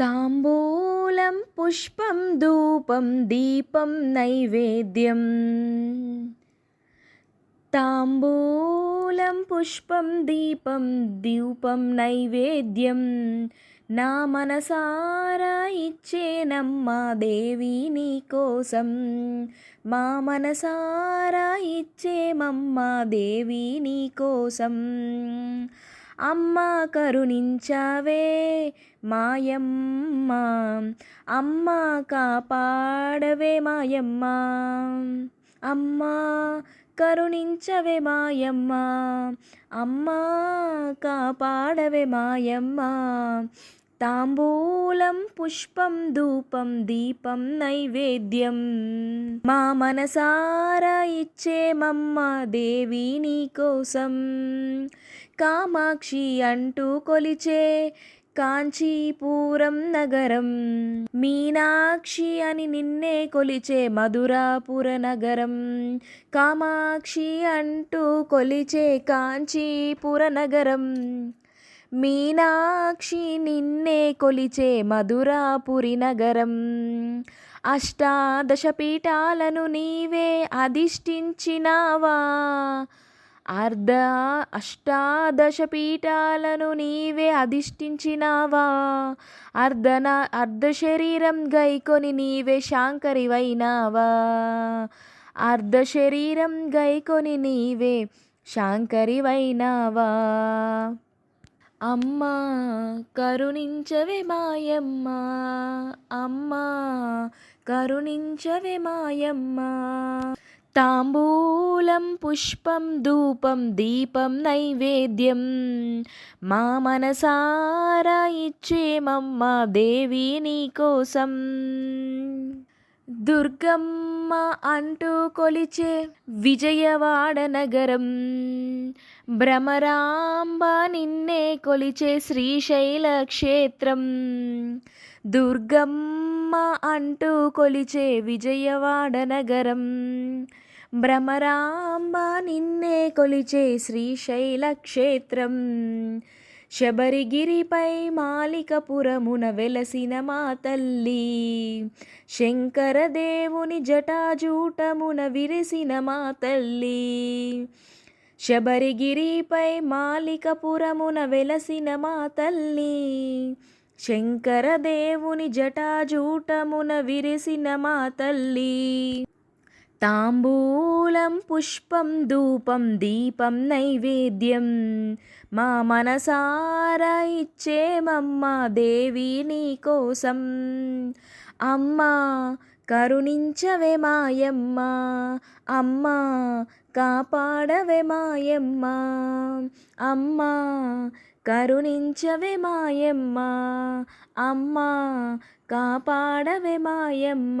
తాంబూలం పుష్పం ధూపం దీపం నైవేద్యం. తాంబూలం పుష్పం దీపం దీపం నైవేద్యం. నా మనసారా ఇచ్చేనమ్మా దేవి నీ కోసం. మా మనసారా ఇచ్చేమమ్మా దేవి నీ కోసం. అమ్మ కరుణించావే మాయమ్మ అమ్మ కాపాడవే మాయమ్మ అమ్మ కరుణించవే మాయమ్మ అమ్మ కాపాడవే మాయమ్మ. తాంబూలం పుష్పం ధూపం దీపం నైవేద్యం. మా మనసారా ఇచ్చేమమ్మ దేవి నీ కోసం. కామాక్షి అంటూ కొలిచే కాంచీపురం నగరం. మీనాక్షి అని నిన్నే కొలిచే మధురాపుర నగరం. కామాక్షి అంటూ కొలిచే కాంచీపుర నగరం. మీనాక్షి నిన్నే కొలిచే మధురాపురి నగరం. అష్టాదశ పీఠాలను నీవే అధిష్ఠించినావా. అర్ధ అష్టాదశ పీఠాలను నీవే అధిష్ఠించినావా. అర్ధన అర్ధ శరీరం గైకొని నీవే శాంకరివైనావా. అర్ధ శరీరం గైకొని నీవే శాంకరివైనావా. అమ్మా కరుణించవే మాయమ్మ. అమ్మా కరుణించవే మాయమ్మ. తాంబూలం పుష్పం ధూపం దీపం నైవేద్యం. మా మనసారా ఇచ్చేమమ్మ దేవి నీ కోసం. అమ్మ అంటూ కొలిచే విజయవాడ నగరం భ్రమరాంబ నిన్నే కొలిచే శ్రీశైల క్షేత్రం. దుర్గమ్మ అంటూ కొలిచే విజయవాడ నగరం భ్రమరాంబ నిన్నే కొలిచే శ్రీశైల క్షేత్రం. శబరిగిరిపై మాలికపురమున వెలసిన మా తల్లి శంకరదేవుని జటాజూటమున విరిసిన మా తల్లి శబరిగిరిపై మాలికపురమున వెలసిన మా తల్లి శంకరదేవుని జటాజూటమున విరిసిన మా తల్లి. తాంబూలం పుష్పం ధూపం దీపం నైవేద్యం. మా మనసార ఇచ్చేమమ్మ దేవి నీ కోసం. అమ్మా కరుణించవే మాయమ్మ. అమ్మా కాపాడవే మాయమ్మ. అమ్మా కరుణించవే మాయమ్మ. అమ్మా కాపాడవే మాయమ్మ.